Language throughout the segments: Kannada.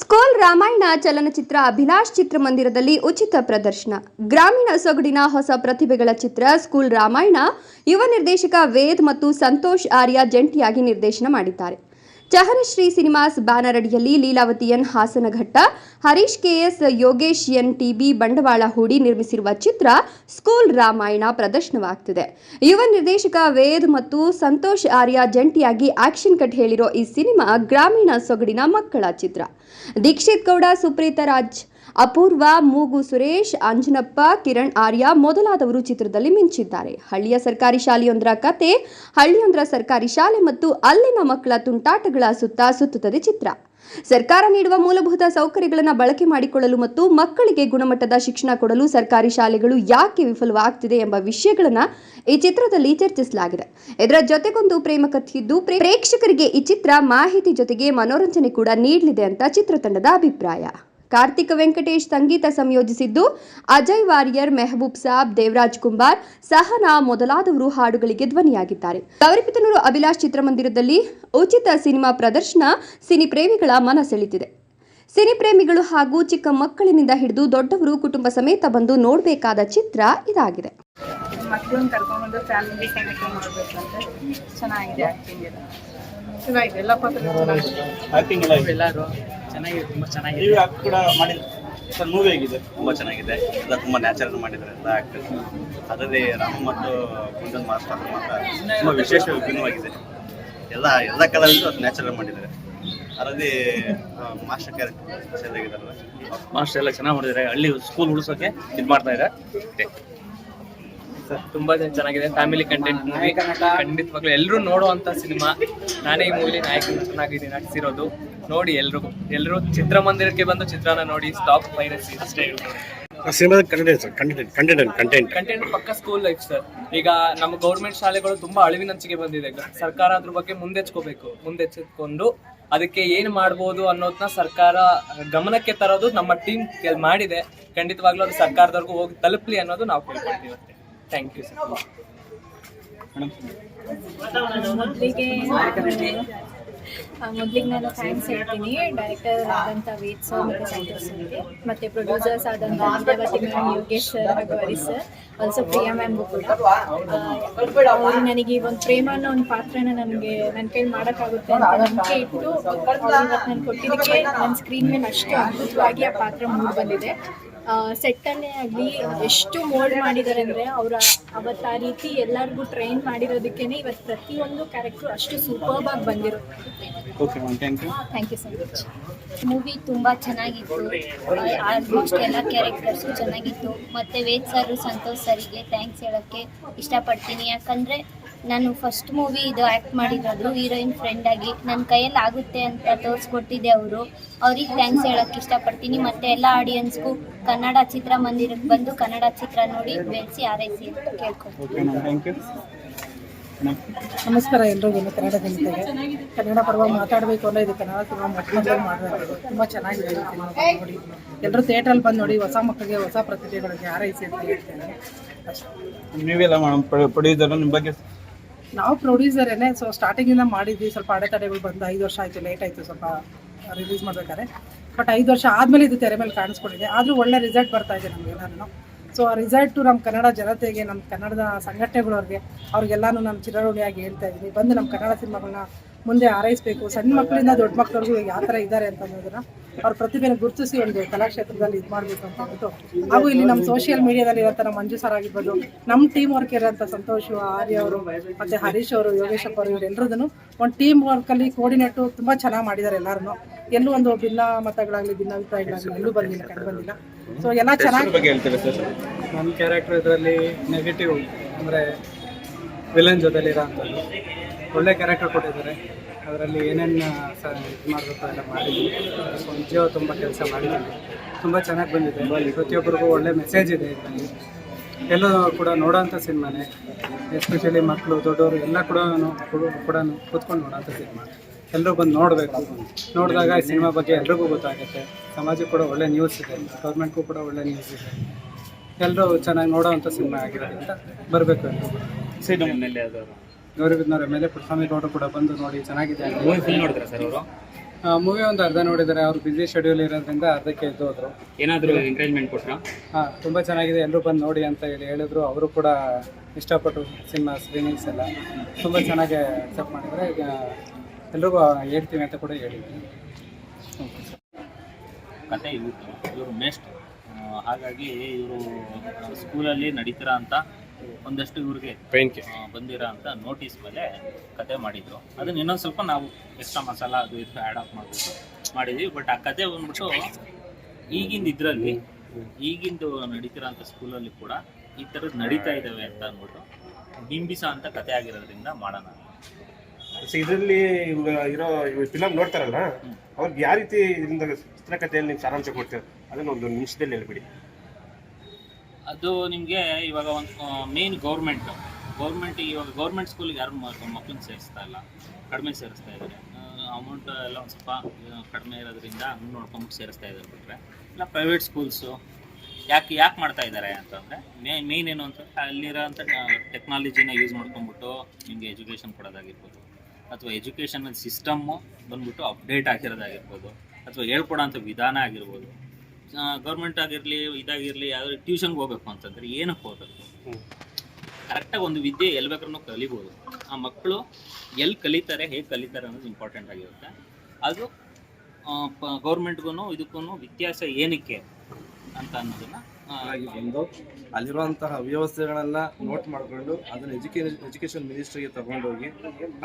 ಸ್ಕೂಲ್ ರಾಮಾಯಣ ಚಲನಚಿತ್ರ ಅಭಿಲಾಷ್ ಚಿತ್ರಮಂದಿರದಲ್ಲಿ ಉಚಿತ ಪ್ರದರ್ಶನ. ಗ್ರಾಮೀಣ ಸೊಗಡಿನ ಹೊಸ ಪ್ರತಿಭೆಗಳ ಚಿತ್ರ ಸ್ಕೂಲ್ ರಾಮಾಯಣ, ಯುವ ನಿರ್ದೇಶಕ ವೇದ್ ಮತ್ತು ಸಂತೋಷ್ ಆರ್ಯ ಜಂಟಿಯಾಗಿ ನಿರ್ದೇಶನ ಮಾಡಿದ್ದಾರೆ. ಚಹರಶ್ರೀ ಸಿನಿಮಾಸ್ ಬ್ಯಾನರ್ ಅಡಿಯಲ್ಲಿ Leelavati N Hasanaghatta, Harish KS Yogesh N TB ಬಂಡವಾಳ ಹೂಡಿ ನಿರ್ಮಿಸಿರುವ ಚಿತ್ರ ಸ್ಕೂಲ್ ರಾಮಾಯಣ ಪ್ರದರ್ಶನವಾಗ್ತಿದೆ. ಯುವ ನಿರ್ದೇಶಕ ವೇದ್ ಮತ್ತು ಸಂತೋಷ್ ಆರ್ಯ ಜಂಟಿಯಾಗಿ ಆಕ್ಷನ್ ಕಟ್ ಹೇಳಿರೋ ಈ ಸಿನಿಮಾ ಗ್ರಾಮೀಣ ಸೊಗಡಿನ ಮಕ್ಕಳ ಚಿತ್ರ. ದೀಕ್ಷಿತ್ ಗೌಡ, ಸುಪ್ರೀತ ರಾಜ್, ಅಪೂರ್ವ, ಮೂಗು ಸುರೇಶ್, ಅಂಜನಪ್ಪ, ಕಿರಣ್ ಆರ್ಯ ಮೊದಲಾದವರು ಚಿತ್ರದಲ್ಲಿ ಮಿಂಚಿದ್ದಾರೆ. ಹಳ್ಳಿಯ ಸರ್ಕಾರಿ ಶಾಲೆಯೊಂದರ ಕತೆ, ಹಳ್ಳಿಯೊಂದರ ಸರ್ಕಾರಿ ಶಾಲೆ ಮತ್ತು ಅಲ್ಲಿನ ಮಕ್ಕಳ ತುಂಟಾಟಗಳ ಸುತ್ತ ಸುತ್ತುತ್ತದೆ ಚಿತ್ರ. ಸರ್ಕಾರ ನೀಡುವ ಮೂಲಭೂತ ಸೌಕರ್ಯಗಳನ್ನು ಬಳಕೆ ಮಾಡಿಕೊಳ್ಳಲು ಮತ್ತು ಮಕ್ಕಳಿಗೆ ಗುಣಮಟ್ಟದ ಶಿಕ್ಷಣ ಕೊಡಲು ಸರ್ಕಾರಿ ಶಾಲೆಗಳು ಯಾಕೆ ವಿಫಲವಾಗ್ತಿದೆ ಎಂಬ ವಿಷಯಗಳನ್ನು ಈ ಚಿತ್ರದಲ್ಲಿ ಚರ್ಚಿಸಲಾಗಿದೆ. ಇದರ ಜೊತೆಗೊಂದು ಪ್ರೇಮ ಕಥೆಯಿದ್ದು, ಪ್ರೇ- ಪ್ರೇಕ್ಷಕರಿಗೆ ಈ ಚಿತ್ರ ಮಾಹಿತಿ ಜೊತೆಗೆ ಮನೋರಂಜನೆ ಕೂಡ ನೀಡಲಿದೆ ಅಂತ ಚಿತ್ರತಂಡದ ಅಭಿಪ್ರಾಯ. ಕಾರ್ತಿಕ್ ವೆಂಕಟೇಶ್ ಸಂಗೀತ ಸಂಯೋಜಿಸಿದ್ದು ಅಜಯ್ ವಾರಿಯರ್ ಮೆಹಬೂಬ್ ಸಾಬ್ ದೇವರಾಜ್ ಕುಂಬಾರ್ ಸಹನಾ ಮೊದಲಾದವರು ಹಾಡುಗಳಿಗೆ ಧ್ವನಿಯಾಗಿದ್ದಾರೆ. ಗೌರಿಪಿತನೂರು ಅಭಿಲಾಷ್ ಚಿತ್ರಮಂದಿರದಲ್ಲಿ ಉಚಿತ ಸಿನಿಮಾ ಪ್ರದರ್ಶನ ಸಿನಿ ಪ್ರೇಮಿಗಳ ಮನ ಸೆಳೆದಿದೆ ಸಿನಿ ಪ್ರೇಮಿಗಳು ಹಾಗೂ ಚಿಕ್ಕ ಮಕ್ಕಳಿನಿಂದ ಹಿಡಿದು ದೊಡ್ಡವರು ಕುಟುಂಬ ಸಮೇತ ಬಂದು ನೋಡಬೇಕಾದ ಚಿತ್ರ ಇದಾಗಿದೆ. ಮಕ್ಕಳನ್ನ ಕರ್ಕೊಂಡ್ಬಂದು ಫ್ಯಾಮಿಲಿ ಸಮೇತ ಚೆನ್ನಾಗಿದೆ ಎಲ್ಲ. ಚೆನ್ನಾಗಿದೆ. ಎಲ್ಲ ಪಾತ್ರ ಆಕ್ಟಿಂಗ್ ಎಲ್ಲ ಎಲ್ಲರೂ. ಚೆನ್ನಾಗಿದೆ ತುಂಬ ಚೆನ್ನಾಗಿದೆ. ನೀವು ಆಕ್ಟ್ ಕೂಡ ಮಾಡಿದ್ರು. ಸರ್ ಮೂವಿ ಆಗಿದೆ ತುಂಬ ಚೆನ್ನಾಗಿದೆ. ಎಲ್ಲ ತುಂಬ ನ್ಯಾಚುರಲ್ ಮಾಡಿದ್ದಾರೆ ಎಲ್ಲ ಆ್ಯಕ್ಟರ್ಸ್ ಅದರಲ್ಲಿ ರಾಮ ಮತ್ತು ಕುಂದನ್ ಮಾಸ್ಟರ್ ಮಾತ್ರ ತುಂಬ ವಿಶೇಷ ವಿಭಿನ್ನವಾಗಿದೆ ಎಲ್ಲ ಎಲ್ಲ ಕಲರಲ್ಲೂ ಅದು ನ್ಯಾಚುರಲ್ ಮಾಡಿದ್ದಾರೆ. ಅದರಲ್ಲಿ ಮಾಸ್ಟರ್ ಕ್ಯಾರೆಕ್ಟರ್ ಚೆನ್ನಾಗಿದ್ದಾರಲ್ಲ ಮಾಸ್ಟರ್ ಎಲ್ಲ ಚೆನ್ನಾಗಿ ಮಾಡಿದ್ದಾರೆ. ಹಳ್ಳಿ ಸ್ಕೂಲ್ ಉಳಿಸೋಕೆ ಇದು ಮಾಡ್ತಾ ಇದ್ದಾರೆ. ತುಂಬಾ ಜನ ಚೆನ್ನಾಗಿದೆ. ಫ್ಯಾಮಿಲಿ ಕಂಟೆಂಟ್ ಮೂವಿ ಖಂಡಿತವಾಗ್ಲೂ ಎಲ್ಲರೂ ನೋಡುವಂತ ಸಿನಿಮಾ. ನಾನೇ ಈ ಮೂವಿಲಿ ನಾಯಕ ಚೆನ್ನಾಗಿ ನಟಿಸಿರೋದು. ನೋಡಿ ಎಲ್ರು ಎಲ್ಲರೂ ಚಿತ್ರಮಂದಿರಕ್ಕೆ ಬಂದು ಚಿತ್ರಾನ ನೋಡಿ ಸ್ಟಾಪ್ ಪೈರಸಿ ಅಷ್ಟೇ. ಹೇಳ್ಬೋದು ಸಿನಿಮಾದ content sir. Content content content content ಪಕ್ಕ ಸ್ಕೂಲ್ ಲೈಫ್ ಸರ್ ಈಗ ನಮ್ಮ ಗೌರ್ಮೆಂಟ್ ಶಾಲೆಗಳು ತುಂಬಾ ಅಳಿವಿನಂಚಿಗೆ ಬಂದಿದೆ. ಸರ್ಕಾರ ಅದ್ರ ಬಗ್ಗೆ ಮುಂದೆಚ್ಕೋಬೇಕು. ಮುಂದೆಚ್ಚೆತ್ಕೊಂಡು ಅದಕ್ಕೆ ಏನ್ ಮಾಡ್ಬೋದು ಅನ್ನೋದನ್ನ ಸರ್ಕಾರ ಗಮನಕ್ಕೆ ತರೋದು ನಮ್ಮ ಟೀಮ್ ಮಾಡಿದೆ. ಖಂಡಿತವಾಗ್ಲೂ ಅದು ಸರ್ಕಾರದವರೆಗೂ ಹೋಗಿ ತಲುಪಲಿ ಅನ್ನೋದು ನಾವು ಕೇಳ್ಕೊಳ್ತೀವಿ. ಥ್ಯಾಂಕ್ ಯು ಸರ್ ಮೊದಲಿಗೆ ಮೊದಲಿಗೆ ನಾನು ಥ್ಯಾಂಕ್ಸ್ ಹೇಳ್ತೀನಿ. ಡೈರೆಕ್ಟರ್ ಆದಂಥ ವೇದ್ ಸರ್ ಮತ್ತು ಸಂತೋಷ್ ಸರ್ಗೆ ಮತ್ತೆ ಪ್ರೊಡ್ಯೂಸರ್ಸ್ ಆದಂಥ ಮ್ಯಾಮ್ ಯೋಗೇಶ್ ಸರ್ ಹಾಗೂ ಸರ್ ಆಲ್ಸೋ ಪ್ರಿಯಾ ಮ್ಯಾಮ್ಗೂ ಕೂಡ. ಅವರು ನನಗೆ ಒಂದು ಪ್ರೇಮ ಅನ್ನೋ ಒಂದು ಪಾತ್ರನ ನನಗೆ ನನ್ನ ಕೈಲಿ ಮಾಡೋಕ್ಕಾಗುತ್ತೆ ಅಂತ ನಂಬಿಕೆ ಇಟ್ಟು ನಾನು ಕೊಟ್ಟಿದ್ದಕ್ಕೆ ನನ್ನ ಸ್ಕ್ರೀನ್ ಮೇಲೆ ಅಷ್ಟು ಅದ್ಭುತವಾಗಿ ಆ ಪಾತ್ರ ಮೂಡಿ ಬಂದಿದೆ. ಸೆಟ್ಟಲ್ಲೇ ಆಗಲಿ ಎಷ್ಟು ಮೋಲ್ಡ್ ಮಾಡಿದ್ದಾರೆ ಅಂದರೆ ಅವರ ಅವತ್ತು ಆ ರೀತಿ ಎಲ್ಲರಿಗೂ ಟ್ರೈನ್ ಮಾಡಿರೋದಕ್ಕೇ ಇವತ್ತು ಪ್ರತಿಯೊಂದು ಕ್ಯಾರೆಕ್ಟ್ರು ಅಷ್ಟು ಸೂಪರ್ಬ್ ಆಗಿ ಬಂದಿರುತ್ತೆ. Okay thank you thank you so much movie ತುಂಬ ಚೆನ್ನಾಗಿತ್ತು. ಆಲ್ಮೋಸ್ಟ್ ಎಲ್ಲ ಕ್ಯಾರೆಕ್ಟರ್ಸು ಚೆನ್ನಾಗಿತ್ತು. ಮತ್ತು ವೇದ್ ಸರ್ ಸಂತೋಷ್ ಸರಿಗೆ ಥ್ಯಾಂಕ್ಸ್ ಹೇಳೋಕ್ಕೆ ಇಷ್ಟಪಡ್ತೀನಿ. ಯಾಕಂದರೆ ನಾನು ಫಸ್ಟ್ ಮೂವಿ ಇದು ಆ್ಯಕ್ಟ್ ಮಾಡಿರೋದು ಹೀರೋಯಿನ್ ಫ್ರೆಂಡ್ ಆಗಿ. ನನ್ನ ಕೈಯಲ್ಲಿ ಆಗುತ್ತೆ ಅಂತ ತೋರಿಸ್ಕೊಟ್ಟಿದ್ದೆ ಅವರು. ಅವ್ರಿಗೆ ಥ್ಯಾಂಕ್ಸ್ ಹೇಳೋಕ್ಕೆ ಇಷ್ಟಪಡ್ತೀನಿ. ಮತ್ತು ಎಲ್ಲ ಆಡಿಯನ್ಸ್ಗೂ ಕನ್ನಡ ಚಿತ್ರ ಮಂದಿರಕ್ಕೆ ಬಂದು ಕನ್ನಡ ಚಿತ್ರ ನೋಡಿ ಬೆಳೆಸಿ ಆರೈಸಿ ಅಂತ ಕೇಳ್ಕೊಳ್ತೀನಿ. ನಮಸ್ಕಾರ ಎಲ್ರಿಗೂ ಕನ್ನಡ ಜನತೆಗೆ. ಕನ್ನಡ ಪರ್ವ ಮಾತಾಡಬೇಕು ಅಂದರೆ ಇದು ಕನ್ನಡ ಪರ್ವ ಮಾಡಬೇಕು ತುಂಬ ಚೆನ್ನಾಗಿದೆ ನೋಡಿ. ಎಲ್ಲರೂ ಥಿಯೇಟ್ರಲ್ಲಿ ಬಂದು ನೋಡಿ ಹೊಸ ಮಕ್ಕಳಿಗೆ ಹೊಸ ಪ್ರತಿಭೆಗಳಿಗೆ ಆರೈಸಿ ಅಂತ ಹೇಳ್ತೇನೆ. ನೀವೆಲ್ಲ ಮೇಡಮ್ ನಿಮ್ಮ ಬಗ್ಗೆ ನಾವು ಪ್ರೊಡ್ಯೂಸರೇನೆ ಸೊ ಸ್ಟಾರ್ಟಿಂಗಿಂದ ಮಾಡಿದ್ವಿ. ಸ್ವಲ್ಪ ಅಡೆತಡೆಗಳು ಬಂದು ಐದು ವರ್ಷ ಆಯಿತು ಲೇಟ್ ಆಯಿತು, ಸ್ವಲ್ಪ ರಿಲೀಸ್ ಮಾಡ್ಬೇಕಾದ್ರೆ. ಬಟ್ ಐದು ವರ್ಷ ಆದಮೇಲೆ ಇದು ತೆರೆ ಮೇಲೆ ಕಾಣಿಸ್ಕೊಂಡಿದೆ. ಆದರೂ ಒಳ್ಳೆ ರಿಸಲ್ಟ್ ಬರ್ತಾ ಇದೆ ನಮಗೆ ಎಲ್ಲರೂ ಸೊ ಆ ರಿಸಲ್ಟು ನಮ್ಮ ಕನ್ನಡ ಜನತೆಗೆ ನಮ್ಮ ಕನ್ನಡದ ಸಂಘಟನೆಗಳವ್ರಿಗೆ ಅವ್ರಿಗೆಲ್ಲಾನು ನಾನು ಚಿರಋಣಿಯಾಗಿ ಹೇಳ್ತಾ ಇದ್ದೀನಿ. ಬಂದು ನಮ್ಮ ಕನ್ನಡ ಸಿನಿಮಾಗಳನ್ನ ಮುಂದೆ ಆರೈಸ್ಬೇಕು ಸಣ್ಣ ಮಕ್ಕಳಿಂದ ದೊಡ್ಡ ಮಕ್ಕಳಿಗೂ ಯಾವ ಥರ ಇದ್ದಾರೆ ಅಂತ ಅನ್ನೋದನ್ನ ಅವ್ರ ಪ್ರತಿಭೆನ ಗುರುತಿಸಿ ಒಂದು ಕಲಾಕ್ಷೇತ್ರದಲ್ಲಿ ಇದು ಮಾಡಬೇಕು ಅಂತ ಹೇಳ್ಬಿಟ್ಟು ಹಾಗೂ ಇಲ್ಲಿ ನಮ್ಮ ಸೋಷಿಯಲ್ ಮೀಡಿಯಾದಲ್ಲಿ ಇರೋ ನಮ್ಮ ಮಂಜು ಸರ್ ಆಗಿರ್ಬೋದು ನಮ್ಮ ಟೀಮ್ ವರ್ಕ್ ಇರೋಂಥ ಸಂತೋಷ್ ಆರ್ಯ ಅವರು ಮತ್ತು ಹರೀಶ್ ಅವರು ಯೋಗೇಶಪ್ಪ ಅವರು ಇವರೆಲ್ಲರದನ್ನು ಒಂದು ಟೀಮ್ ವರ್ಕಲ್ಲಿ ಕೋರ್ಡಿನೇಟು ತುಂಬ ಚೆನ್ನಾಗಿ ಮಾಡಿದ್ದಾರೆ ಎಲ್ಲರೂ ಎಲ್ಲೂ ಒಂದು ಭಿನ್ನ ಮತಗಳಾಗಲಿ ಭಿನ್ನ ಅಭಿಪ್ರಾಯಗಳಾಗಲಿ ಎಲ್ಲೂ ಬಂದಿಲ್ಲ ಕಂಡು ಬಂದಿಲ್ಲ. ಸೊ ಎಲ್ಲ ಚೆನ್ನಾಗಿ ಹೇಳ್ತೀವಿ ಸರ್ ನನ್ನ ಕ್ಯಾರೆಕ್ಟರ್ ಇದರಲ್ಲಿ ನೆಗೆಟಿವ್ ಅಂದರೆ ವಿಲನ್ ಜೊತೆಲಿರೋ ಅಂಥದ್ದು. ಒಳ್ಳೆ ಕ್ಯಾರೆಕ್ಟರ್ ಕೊಟ್ಟಿದ್ದಾರೆ. ಅದರಲ್ಲಿ ಏನೇನು ಸ ಇದು ಮಾಡಬೇಕು ಎಲ್ಲ ಮಾಡಿದ್ದೀನಿ. ನಿಜ ತುಂಬ ಕೆಲಸ ಮಾಡಿದ್ದೀನಿ. ತುಂಬ ಚೆನ್ನಾಗಿ ಬಂದಿದೆ. ಪ್ರತಿಯೊಬ್ಬರಿಗೂ ಒಳ್ಳೆ ಮೆಸೇಜ್ ಇದೆ ಇದರಲ್ಲಿ ಎಲ್ಲರೂ ಕೂಡ ನೋಡೋಂಥ ಸಿನಿಮಾನೇ. ಎಸ್ಪೆಷಲಿ ಮಕ್ಕಳು ದೊಡ್ಡವರು, ಎಲ್ಲ ಕೂಡ ಕೂಡ ಕೂತ್ಕೊಂಡು ನೋಡೋಂಥ ಸಿನಿಮಾ. ಎಲ್ಲರೂ ಬಂದು ನೋಡಬೇಕು. ನೋಡಿದಾಗ ಈ ಸಿನಿಮಾ ಬಗ್ಗೆ ಎಲ್ರಿಗೂ ಗೊತ್ತಾಗುತ್ತೆ. ಸಮಾಜಕ್ಕೆ ಕೂಡ ಒಳ್ಳೆ ನ್ಯೂಸ್ ಇದೆ. ಗೌರ್ಮೆಂಟ್ಗೂ ಕೂಡ ಒಳ್ಳೆ ನ್ಯೂಸ್ ಇದೆ. ಎಲ್ಲರೂ ಚೆನ್ನಾಗಿ ನೋಡೋವಂಥ ಸಿನಿಮಾ ಆಗಿರೋದ್ರಿಂದ ಬರಬೇಕು ಎಲ್ಲರೂ side M L A Puttaswamy ಗೌಡರು ಕೂಡ ಬಂದು ನೋಡಿ ಚೆನ್ನಾಗಿದೆ ಅಂತ. ಮೂವಿ ಫುಲ್ ನೋಡಿದ್ರೆ ಸರ್ ಅವರು ಮೂವಿ ಒಂದು ಅರ್ಧ ನೋಡಿದ್ದಾರೆ ಅವ್ರು ಬಿಸಿ ಶೆಡ್ಯೂಲ್ ಇರೋದ್ರಿಂದ ಅರ್ಧಕ್ಕೆ ಎದ್ದು ಹೋದ್ರು ಏನಾದರೂ ಎಂಕರೇಜ್ಮೆಂಟ್ ಕೊಟ್ಟರು ಹಾಂ ತುಂಬ ಚೆನ್ನಾಗಿದೆ ಎಲ್ಲರೂ ಬಂದು ನೋಡಿ ಅಂತ ಹೇಳಿ ಹೇಳಿದ್ರು. ಅವರು ಕೂಡ ಇಷ್ಟಪಟ್ಟರು ಸಿನಿಮಾ ಸ್ಕ್ರೀನಿಂಗ್ಸ್ ಎಲ್ಲ ತುಂಬ ಚೆನ್ನಾಗಿ ಅಕ್ಸೆಪ್ಟ್ ಮಾಡಿದರೆ ಈಗ ಎಲ್ರಿಗೂ ಹೇಳ್ತೀವಿ ಅಂತ ಕೂಡ ಹೇಳಿದ್ವಿ ಕತೆ ಇವ್ರದ್ದು ಇವರು ಮೇಸ್ಟ್ ಹಾಗಾಗಿ ಇವರು ಸ್ಕೂಲಲ್ಲಿ ನಡೀತಿರೋ ಅಂತ ಒಂದಷ್ಟು ಇವ್ರಿಗೆ ಬಂದಿರೋ ಅಂತ ನೋಟಿಸ್ ಮೇಲೆ ಕತೆ ಮಾಡಿದ್ರು. ಅದನ್ನ ಇನ್ನೊಂದು ಸ್ವಲ್ಪ ನಾವು ಎಕ್ಸ್ಟ್ರಾ ಮಸಾಲ ಅದು ಇದು ಆ್ಯಡ್ ಆಫ್ ಮಾಡ್ಬಿಟ್ಟು ಮಾಡಿದ್ವಿ. ಬಟ್ ಆ ಕತೆ ಬಂದ್ಬಿಟ್ಟು ಈಗಿಂದ ಇದರಲ್ಲಿ ಈಗಿಂದು ನಡೀತಿರೋ ಅಂತ ಸ್ಕೂಲಲ್ಲಿ ಕೂಡ ಈ ಥರದ್ದು ನಡೀತಾ ಇದ್ದಾವೆ ಅಂತ ಅಂದ್ಬಿಟ್ಟು ಬಿಂಬಿಸ ಅಂತ ಕತೆ ಆಗಿರೋದ್ರಿಂದ ಮಾಡೋಣ. ಇದರಲ್ಲಿ ಇವಾಗ ಇರೋ ಫಿಲಮ್ ನೋಡ್ತಾರಲ್ಲ ಅವ್ರಿಗೆ ಯಾವ ರೀತಿ ಇದರಿಂದ ಚಿತ್ರಕಥೆಯಲ್ಲಿ ನೀವು ಸಾರಾಂಶ ಕೊಡ್ತೀರ? ಅದನ್ನ ಒಂದು ನಿಮಿಷದಲ್ಲಿ ಹೇಳ್ಬಿಡಿ. ಅದು ನಿಮಗೆ ಇವಾಗ ಒಂದು ಮೇನ್ ಗೌರ್ಮೆಂಟ್ ಗೌರ್ಮೆಂಟ್ ಇವಾಗ ಗೌರ್ಮೆಂಟ್ ಸ್ಕೂಲಿಗೆ ಯಾರು ಮಕ್ಕಳನ್ನ ಸೇರಿಸ್ತಾ ಇಲ್ಲ. ಕಡಿಮೆ ಸೇರಿಸ್ತಾ ಇದ್ದಾರೆ. ಅಮೌಂಟ್ ಎಲ್ಲ ಒಂದು ಸ್ವಲ್ಪ ಕಡಿಮೆ ಇರೋದ್ರಿಂದ ಹಂಗೆ ನೋಡ್ಕೊಂಬಿಟ್ಟು ಸೇರಿಸ್ತಾ ಇದ್ದಾರೆ ಬಿಟ್ಟರೆ ಇಲ್ಲ ಪ್ರೈವೇಟ್ ಸ್ಕೂಲ್ಸು ಯಾಕೆ ಯಾಕೆ ಮಾಡ್ತಾ ಇದ್ದಾರೆ ಅಂತಂದರೆ ಮೇ ಮೇನ್ ಏನು ಅಂತಂದರೆ ಅಲ್ಲಿರೋಂಥ ಟೆಕ್ನಾಲಜಿನ ಯೂಸ್ ಮಾಡ್ಕೊಂಬಿಟ್ಟು ನಿಮಗೆ ಎಜುಕೇಷನ್ ಕೊಡೋದಾಗಿರ್ಬೋದು. ಅಥವಾ ಎಜುಕೇಷನ್ ಸಿಸ್ಟಮ್ಮು ಬಂದ್ಬಿಟ್ಟು ಅಪ್ಡೇಟ್ ಆಗಿರೋದಾಗಿರ್ಬೋದು. ಅಥವಾ ಹೇಳ್ಕೊಡೋಂಥ ವಿಧಾನ ಆಗಿರ್ಬೋದು. ಗೌರ್ಮೆಂಟ್ ಆಗಿರಲಿ ಇದಾಗಿರಲಿ ಯಾವ್ದಾದ್ರು ಟ್ಯೂಷನ್ಗೆ ಹೋಗ್ಬೇಕು ಅಂತಂದ್ರೆ ಏನಕ್ಕೆ ಹೋಗ್ಬೇಕು? ಕರೆಕ್ಟಾಗಿ ಒಂದು ವಿದ್ಯೆ ಎಲ್ಲಿ ಬೇಕಾದ್ರೂ ಕಲಿಬೋದು. ಆ ಮಕ್ಕಳು ಎಲ್ಲಿ ಕಲಿತಾರೆ ಹೇಗೆ ಕಲಿತಾರೆ ಅನ್ನೋದು ಇಂಪಾರ್ಟೆಂಟ್ ಆಗಿರುತ್ತೆ. ಅದು ಗೌರ್ಮೆಂಟ್ಗೂ ಇದಕ್ಕೂ ವ್ಯತ್ಯಾಸ ಏನಕ್ಕೆ ಅಂತ ಅನ್ನೋದನ್ನ ಆಗಿ ಬಂದು ಅಲ್ಲಿರುವಂತಹ ವ್ಯವಸ್ಥೆಗಳನ್ನ ನೋಟ್ ಮಾಡಿಕೊಂಡು ಅದನ್ನ ಎಜುಕೇಶನ್ ಎಜುಕೇಷನ್ ಮಿನಿಸ್ಟ್ರಿಗೆ ತಗೊಂಡೋಗಿ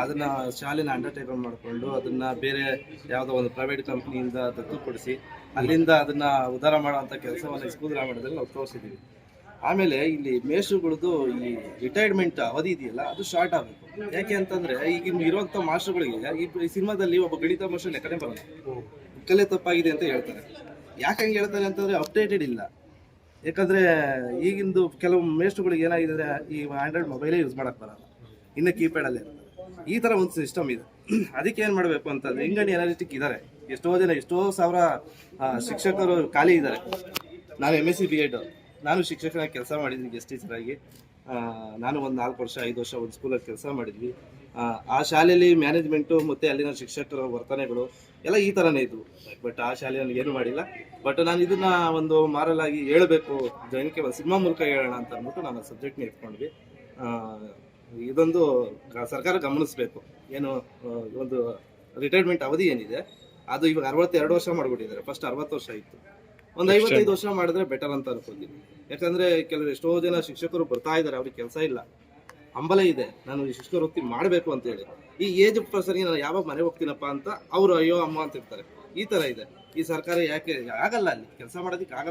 ಅದನ್ನ ಶಾಲೆನ ಅಂಡರ್ಟೇಕನ್ ಮಾಡಿಕೊಂಡು ಅದನ್ನ ಬೇರೆ ಯಾವುದೋ ಒಂದು ಪ್ರೈವೇಟ್ ಕಂಪ್ನಿಯಿಂದ ದತ್ತು ಕೊಡಿಸಿ ಅಲ್ಲಿಂದ ಅದನ್ನ ಉದ್ಧಾರ ಮಾಡುವಂಥ ಕೆಲಸವನ್ನು ಸ್ಕೂಲ್ ಗ್ರಾಮೀಣದಲ್ಲಿ ನಾವು ತೋರಿಸಿದ್ದೀವಿ ಆಮೇಲೆ ಇಲ್ಲಿ ಮೇಷುಗಳದ್ದು ಈ ರಿಟೈರ್ಮೆಂಟ್ ಅವಧಿ ಇದೆಯಲ್ಲ, ಅದು ಶಾರ್ಟ್ ಆಗಬೇಕು. ಯಾಕೆ ಅಂತಂದ್ರೆ ಈಗಿನ ಇರುವಂಥ ಮಾಸ್ಟರ್ಗಳಿಗೆ ಈ ಈ ಸಿನಿಮಾದಲ್ಲಿ ಒಬ್ಬ ಗಣಿತ ಮಾಸ್ಟರ್ ಲೆಕ್ಕನೆ ಬರಲ್ಲ. ಕಲೆ ತಪ್ಪಾಗಿದೆ ಅಂತ ಹೇಳ್ತಾರೆ. ಯಾಕೆ ಹಂಗೆ ಹೇಳ್ತಾರೆ ಅಂತಂದ್ರೆ ಅಪ್ಡೇಟೆಡ್ ಇಲ್ಲ. ಯಾಕಂದ್ರೆ ಈಗಿಂದು ಕೆಲವು ಮೇಸ್ಟ್ರುಗಳಿಗೆ ಏನಾಗಿದೆ ಅಂದ್ರೆ ಈ ಆಂಡ್ರಾಯ್ಡ್ ಮೊಬೈಲೇ ಯೂಸ್ ಮಾಡಕ್ ಬರಲ್ಲ. ಇನ್ನು ಕೀಪ್ಯಾಡಲ್ಲೇ ಈ ತರ ಒಂದು ಸಿಸ್ಟಮ್ ಇದೆ. ಅದಕ್ಕೆ ಏನು ಮಾಡಬೇಕು ಅಂತಂದರೆ ಇಂಗಣಿ ಎನರ್ಜೆಟಿಕ್ ಇದ್ದಾರೆ ಎಷ್ಟೋ ಜನ, ಎಷ್ಟೋ ಸಾವಿರ ಶಿಕ್ಷಕರು ಖಾಲಿ ಇದ್ದಾರೆ. ನಾನು M S C B Ed ನಾನು ಶಿಕ್ಷಕರಾಗಿ ಕೆಲಸ ಮಾಡಿದ್ದೀನಿ ಗೆಸ್ಟ್ ಟೀಚರ್ ಆಗಿ. ನಾನು ಒಂದು ನಾಲ್ಕು ವರ್ಷ, ಐದು ವರ್ಷ ಒಂದು ಸ್ಕೂಲಲ್ಲಿ ಕೆಲಸ ಮಾಡಿದ್ವಿ. ಆ ಶಾಲೆಯಲ್ಲಿ ಮ್ಯಾನೇಜ್ಮೆಂಟು ಮತ್ತು ಅಲ್ಲಿನ ಶಿಕ್ಷಕರ ವರ್ತನೆಗಳು ಎಲ್ಲ ಈ ಥರನೇ ಇದ್ವು ಬಟ್ ಆ ಶಾಲೆ ನನಗೆ ಏನು ಮಾಡಿಲ್ಲ. ಬಟ್ ನಾನು ಇದನ್ನ ಒಂದು ಮಾರಲ್ ಆಗಿ ಹೇಳಬೇಕು. ಜನಕ್ಕೆ ಒಂದು ಸಿನಿಮಾ ಮೂಲಕ ಹೇಳೋಣ ಅಂತ ಅಂದ್ಬಿಟ್ಟು ನಾನು ಸಬ್ಜೆಕ್ಟ್ನ ಇಟ್ಕೊಂಡ್ವಿ ಆ, ಇದೊಂದು ಸರ್ಕಾರ ಗಮನಿಸಬೇಕು. ಏನು ಒಂದು ರಿಟೈರ್ಮೆಂಟ್ ಅವಧಿ ಏನಿದೆ ಅದು ಇವಾಗ ಅರವತ್ತೆರಡು ವರ್ಷ ಮಾಡ್ಬಿಟ್ಟಿದ್ದಾರೆ. ಫಸ್ಟ್ ಅರವತ್ತು ವರ್ಷ ಇತ್ತು. ಒಂದು ಐವತ್ತೈದು ವರ್ಷ ಮಾಡಿದ್ರೆ ಬೆಟರ್ ಅಂತ ಅನ್ಕೊಂಡಿದ್ದೀನಿ. ಯಾಕಂದ್ರೆ ಕೆಲವರು ಎಷ್ಟೋ ಜನ ಶಿಕ್ಷಕರು ಬರ್ತಾ ಇದ್ದಾರೆ ಅವ್ರಿಗೆ ಕೆಲಸ ಇಲ್ಲ. ಹಂಬಲ ಇದೆ. ನಾನು ಶಿಕ್ಷಕ ವೃತ್ತಿ ಮಾಡಬೇಕು ಅಂತ ಹೇಳಿ. ಈ ಏಜ್ ಪರ್ಸನ್ಗೆ ನಾನು ಯಾವಾಗ ಮನೆ ಹೋಗ್ತೀನಪ್ಪ ಅಂತ ಅವರು ಅಯ್ಯೋ, ಅಮ್ಮ ಅಂತ ಇರ್ತಾರೆ. ಈ ತರ ಇದೆ. ಈ ಸರ್ಕಾರ ಯಾಕೆ ಆಗಲ್ಲ ಅಲ್ಲಿ. ಕೆಲಸ ಮಾಡೋದಕ್ಕೆ ಆಗಲ್ಲ